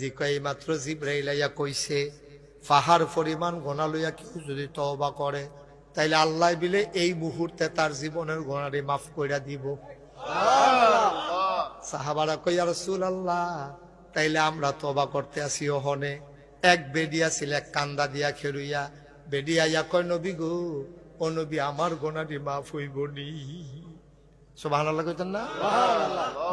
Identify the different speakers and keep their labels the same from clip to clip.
Speaker 1: জি কয় মাত্র জিব্রাইলাইয়া কইছে, পাহাড় পরিমাণ গোনা লইয়া কেউ যদি তওবা করে, তাইলে আল্লাহ বিলে এই মুহূর্তে তার জীবনের গোনারে মাফ কইরা দিব। সাহাবারা কইয়া রসুল আল্লাহ তাইলে আমরা তবা করতে আসি ওহনে। এক বেডিয়া ছিল এক কান্দা দিয়া খেরুইয়া বেডিয়া ইয়া কয়, নবী গো, ও নবী, আমার গোনাটি মাফ হইব নি সোভান আল্লাহ কইতেন না?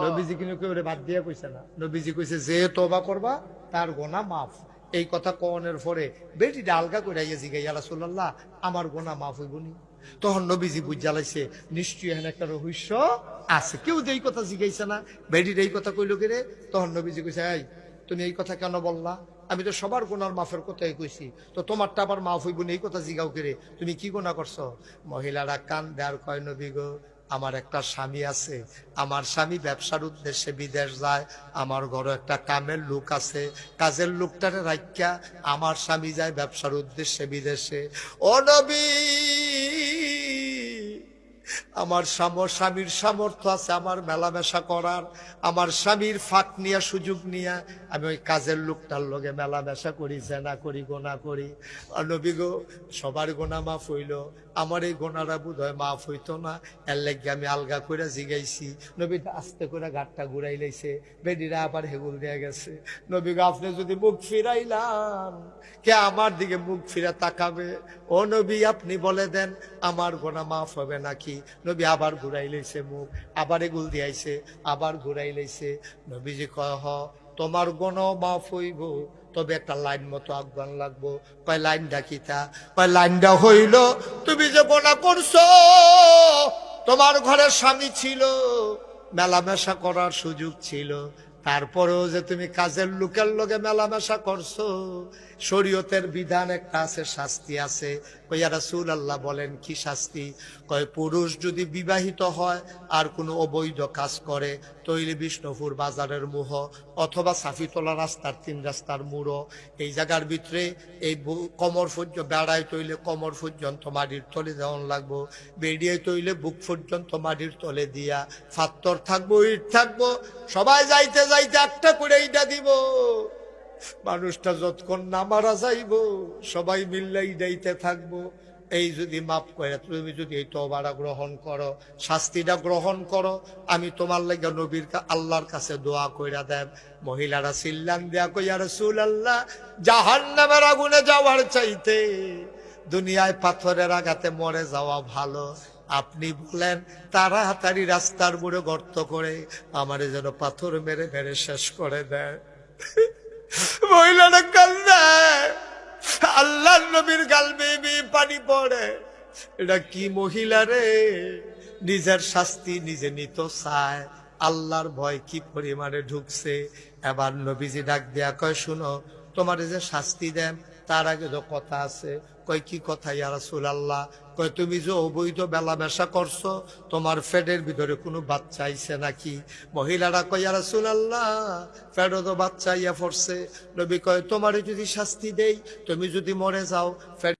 Speaker 1: নবীজি কিন্তু কেউ বাদ দিয়া কইছে না। নবীজি কইছে যে তবা করবা তার গোনা মাফ। এই কথা কনের পরে বেটিটা আলগা করে আইয়া জিগাই রাসূলুল্লাহ আমার গোনা মাফ হইব নি। তখন নবীজি বুঝালাইছে নিশ্চয়ই এখানে একটা রহস্য আছে। কেউ যে এই কথা জিগাইছে না বেটির এই কথা কইল কে রে? তখন নবীজি কইছে এই তুমি এই কথা কেন বললা? আমি তো সবার গোনার মাফের কথাই কইছি। তো তোমারটা আবার মাফ হইব না এই কথা জিগাও কে রে? তুমি কি গোনা করছ? মহিলারা কান দেয়ার কয় নবী গো আমার একটা স্বামী আছে, আমার স্বামী ব্যবসার উদ্দেশ্যে বিদেশ যায়, আমার ঘরে একটা কামের লোক আছে, কাজের লোকটারে রাখিয়া আমার স্বামী যায় ব্যবসার উদ্দেশ্যে বিদেশে। ও আমার সাম- স্বামীর সামর্থ্য আছে আমার মেলামেশা করার, আমার স্বামীর ফাঁক নিয়ে, সুযোগ নিয়ে, আমি ওই কাজের লোকটার লগে মেলামেশা করি, জেনা করি, গোনা করি। নবী গো, সবার গোনা মাফ হইল আমার এই গোনাটা বোধ হয় মাফ হইতো না। এর লাগে আমি আলগা করে জিগাইছি। নবী আস্তে করে ঘাটটা ঘুরাই লাইছে। বেডিরা আবার হেগুল দিয়ে গেছে। নবী আপনি যদি মুখ ফিরাইলাম, কে আমার দিকে মুখ ফিরে তাকাবে? ও নবী, আপনি বলে দেন, আমার গোনা মাফ হবে নাকি? নবী আবার ঘুরাই লইছে মুখ, আবার এগুল দিয়াইছে আবার ঘুরাই লইছে। নবীজি কয়, হ তোমার গণ মাফ হইব, তবে একটা লাইন মতো আহ্বান লাগবো। কয় লাইনটা কিতা কয় লাইনটা হইল, তুমি যে গোনা করছ, তোমার ঘরে স্বামী ছিল, মেলামেশা করার সুযোগ ছিল, তারপরেও যে তুমি কাজের লোকের লোকে মেলামেশা করছ, শরীয়তের বিধান একটা আছে, শাস্তি আছে রাসূল আল্লাহ বলেন, কি শাস্তি? কয়, পুরুষ যদি বিবাহিত হয়, আর কোনো অবৈধ কাজ করে তৈরি বিষ্ণুপুর বাজারের মুহ অথবা সাফিতলা রাস্তার তিন রাস্তার মুড়ো। এই জায়গার ভিতরে এই কমর পর্যন্ত, বেড়ায় তৈলে কমর পর্যন্ত মাটির তলে দেওয়ান লাগবো বেরিয়ে তৈলে বুক পর্যন্ত মাটির তলে দিয়া, ফাত্তর থাকব, ইট থাকব, সবাই যাইতে যাইতে একটা করে এইটা দিব। মানুষটা যতক্ষণ না মারা যাইব, সবাই মিল্লাই যাইতে থাকব। এই যদি মাফ করে, তুমি যদি এই তবারা গ্রহণ করো, শাস্তিটা গ্রহণ করো, আমি তোমার লাগে নবীর আল্লাহর কাছে দোয়া কইরা দেব। মহিলারা সিল্লান দেয়া কইয়া রসুল আল্লাহ জাহান নামের আগুনে যাওয়ার চাইতে দুনিয়ায় পাথরের আঘাতে মরে যাওয়া ভালো। আপনি বলেন, তাড়াতাড়ি রাস্তার বুড়ে গর্ত করে আমারে যেন পাথর মেরে মেরে শেষ করে দেয়। মহিলাটা কান্দে। আল্লাহ নবীর গাল বেয়ে পানি পড়ে। এটা কি মহিলা রে? নিজের শাস্তি নিজে নিত চায়। আল্লাহর ভয় কি পরিমাণে ঢুকছে? এবার নবীজি ডাক দেয়া কয়, শুনো, তোমার যে শাস্তি দেন তার আগে তো কথা আছে। কয়, কি কথা ইয়ারা আল্লাহ কয়, তুমি যে অবৈধ বেলা মেলামেশা করছ, তোমার ফেডের ভিতরে কোনো বাচ্চা আইছে নাকি? মহিলারা কয় ইয়ারাসুল আল্লাহ ফেডও তো বাচ্চা ইয়া পড়ছে। নবী কয়, তোমারে যদি শাস্তি দেই, তুমি যদি মরে যাও, ফেড